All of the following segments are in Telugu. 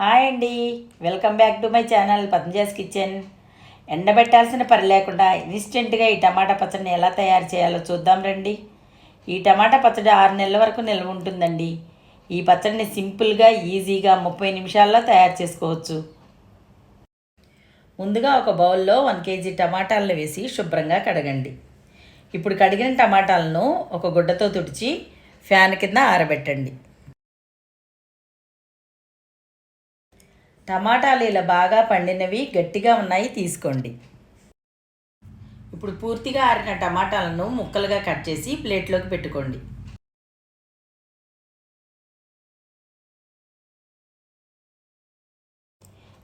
హాయ్ అండి. Welcome back to my channel Padmaja's kitchen. ఎండబెట్టాల్సిన పని లేకుండా ఇన్స్టెంట్గా ఈ టమాటా పచ్చడిని ఎలా తయారు చేయాలో చూద్దాం రండి. ఈ టమాటా పచ్చడి ఆరు నెలల వరకు నిల్వ ఉంటుందండి. ఈ పచ్చడిని సింపుల్గా ఈజీగా ముప్పై నిమిషాల్లో తయారు చేసుకోవచ్చు. ముందుగా ఒక బౌల్లో వన్ కేజీ టమాటాలను వేసి శుభ్రంగా కడగండి. ఇప్పుడు కడిగిన టమాటాలను ఒక గుడ్డతో తుడిచి ఫ్యాన్ కింద ఆరబెట్టండి. టమాటాలు ఇలా బాగా పండినవి గట్టిగా ఉన్నాయి తీసుకోండి. ఇప్పుడు పూర్తిగా ఆరిన టమాటాలను ముక్కలుగా కట్ చేసి ప్లేట్లోకి పెట్టుకోండి.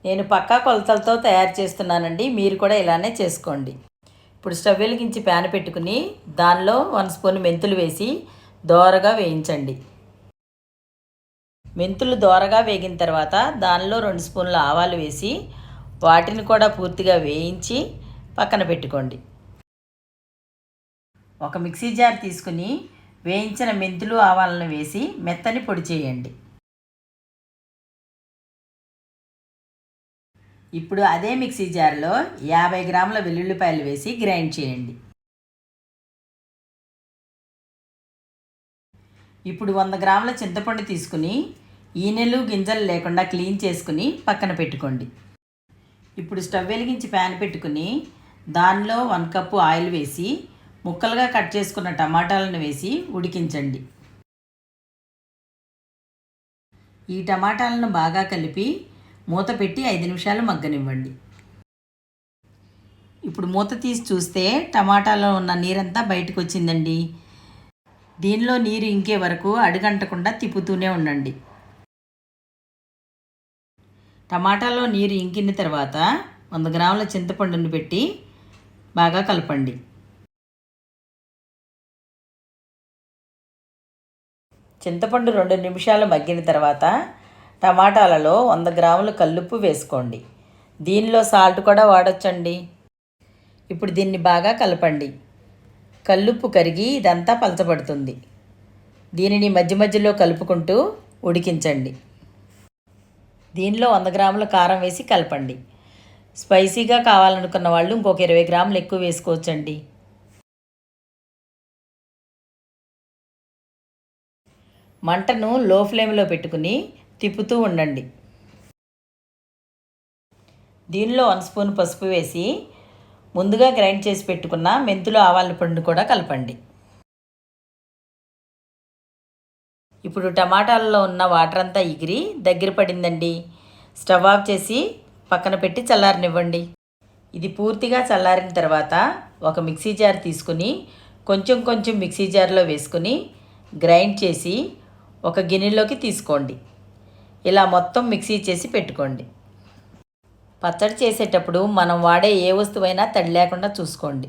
నేను పక్కా కొలతలతో తయారు చేస్తున్నానండి. మీరు కూడా ఇలానే చేసుకోండి. ఇప్పుడు స్టవ్ వెలిగించి ప్యాన్ పెట్టుకుని దానిలో వన్ స్పూన్ మెంతులు వేసి దోరగా వేయించండి. మెంతులు దోరగా వేగిన తర్వాత దానిలో రెండు స్పూన్ల ఆవాలు వేసి వాటిని కూడా పూర్తిగా వేయించి పక్కన పెట్టుకోండి. ఒక మిక్సీ జార్ తీసుకుని వేయించిన మెంతులు ఆవాలను వేసి మెత్తని పొడి చేయండి. ఇప్పుడు అదే మిక్సీ జార్లో యాభై గ్రాముల వెల్లుల్లిపాయలు వేసి గ్రైండ్ చేయండి. ఇప్పుడు వంద గ్రాముల చింతపండు తీసుకుని ఈనెలు గింజలు లేకుండా క్లీన్ చేసుకుని పక్కన పెట్టుకోండి. ఇప్పుడు స్టవ్ వెలిగించి ప్యాన్ పెట్టుకుని దానిలో వన్ కప్పు ఆయిల్ వేసి ముక్కలుగా కట్ చేసుకున్న టమాటాలను వేసి ఉడికించండి. ఈ టమాటాలను బాగా కలిపి మూత పెట్టి ఐదు నిమిషాలు మగ్గనివ్వండి. ఇప్పుడు మూత తీసి చూస్తే టమాటాలో ఉన్న నీరంతా బయటకు వచ్చిందండి దీనిలో నీరు ఇంకే వరకు అడుగంటకుండా తిప్పుతూనే ఉండండి. టమాటాలో నీరు ఇంకిన తర్వాత వంద గ్రాముల చింతపండును పెట్టి బాగా కలపండి. చింతపండు రెండు నిమిషాలు మగ్గిన తర్వాత టమాటాలలో వంద గ్రాముల కల్లుప్పు వేసుకోండి. దీనిలో సాల్ట్ కూడా వాడొచ్చండి. ఇప్పుడు దీన్ని బాగా కలపండి. కల్లుప్పు కరిగి ఇదంతా పలచబడుతుంది. దీనిని మధ్య మధ్యలో కలుపుకుంటూ ఉడికించండి. దీనిలో వంద గ్రాముల కారం వేసి కలపండి. స్పైసీగా కావాలనుకున్న వాళ్ళు ఇంకొక ఇరవై గ్రాములు ఎక్కువ వేసుకోవచ్చండి. మంటను లో ఫ్లేమ్లో పెట్టుకుని తిప్పుతూ ఉండండి. దీనిలో వన్ స్పూన్ పసుపు వేసి ముందుగా గ్రైండ్ చేసి పెట్టుకున్న మెంతులు ఆవాల పండు కూడా కలపండి. ఇప్పుడు టమాటాలలో ఉన్న వాటర్ అంతా ఎగిరి దగ్గర పడిందండి. స్టవ్ ఆఫ్ చేసి పక్కన పెట్టి చల్లారనివ్వండి. ఇది పూర్తిగా చల్లారిన తర్వాత ఒక మిక్సీ జార్ తీసుకుని కొంచెం కొంచెం మిక్సీ జార్లో వేసుకుని గ్రైండ్ చేసి ఒక గిన్నెలోకి తీసుకోండి. ఇలా మొత్తం మిక్సీ చేసి పెట్టుకోండి. పచ్చడి చేసేటప్పుడు మనం వాడే ఏ వస్తువైనా తడి లేకుండా చూసుకోండి.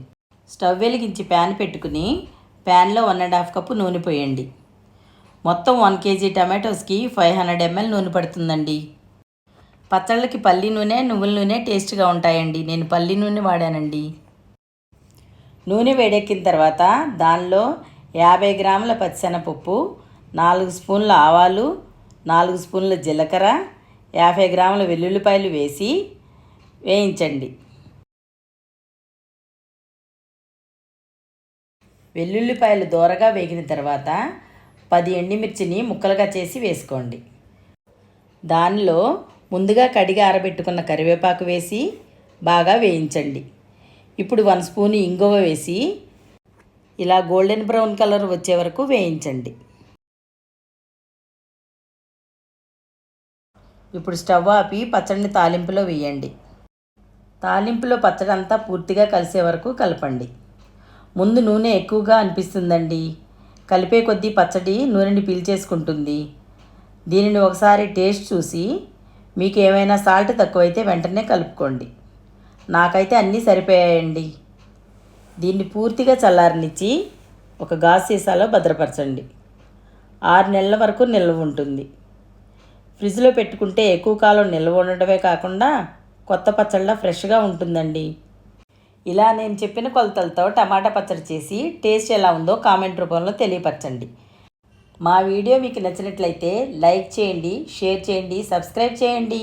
స్టవ్ వెలిగించి ప్యాన్ పెట్టుకుని ప్యాన్లో వన్ అండ్ హాఫ్ కప్పు నూనె పోయండి. మొత్తం వన్ కేజీ టమాటోస్కి ఫైవ్ హండ్రెడ్ ఎంఎల్ నూనె పడుతుందండి. పచ్చళ్ళకి పల్లి నూనె నువ్వుల నూనె టేస్ట్గా ఉంటాయండి. నేను పల్లి నూనె వాడానండి. నూనె వేడెక్కిన తర్వాత దానిలో యాభై గ్రాముల పచ్చిశనగపప్పు నాలుగు స్పూన్ల ఆవాలు నాలుగు స్పూన్ల జీలకర్ర యాభై గ్రాముల వెల్లుల్లిపాయలు వేసి వేయించండి. వెల్లుల్లిపాయలు దోరగా వేగిన తర్వాత పది ఎండిమిర్చిని ముక్కలుగా చేసి వేసుకోండి. దానిలో ముందుగా కడిగి ఆరబెట్టుకున్న కరివేపాకు వేసి బాగా వేయించండి. ఇప్పుడు వన్ స్పూన్ ఇంగువ వేసి ఇలా గోల్డెన్ బ్రౌన్ కలర్ వచ్చే వరకు వేయించండి. ఇప్పుడు స్టవ్ ఆపి పచ్చడిని తాలింపులో వేయండి. తాలింపులో పచ్చడి అంతా పూర్తిగా కలిసే వరకు కలపండి. ముందు నూనె ఎక్కువగా అనిపిస్తుందండి. కలిపే కొద్దీ పచ్చడి నూనెని పీల్చేసుకుంటుంది. దీనిని ఒకసారి టేస్ట్ చూసి మీకు ఏమైనా సాల్ట్ తక్కువైతే వెంటనే కలుపుకోండి. నాకైతే అన్నీ సరిపోయాయండి. దీన్ని పూర్తిగా చల్లారనిచ్చి ఒక గాజు సీసాలో భద్రపరచండి. ఆరు నెలల వరకు నిల్వ ఉంటుంది. ఫ్రిడ్జ్లో పెట్టుకుంటే ఎక్కువ కాలం నిల్వ ఉండటమే కాకుండా కొత్త పచ్చళ్ళ ఫ్రెష్గా ఉంటుందండి. ఇలా నేను చెప్పిన కొలతలతో టమాటా పచ్చడి చేసి టేస్ట్ ఎలా ఉందో కామెంట్ రూపంలో తెలియపరచండి. మా వీడియో మీకు నచ్చినట్లయితే లైక్ చేయండి షేర్ చేయండి సబ్స్క్రైబ్ చేయండి.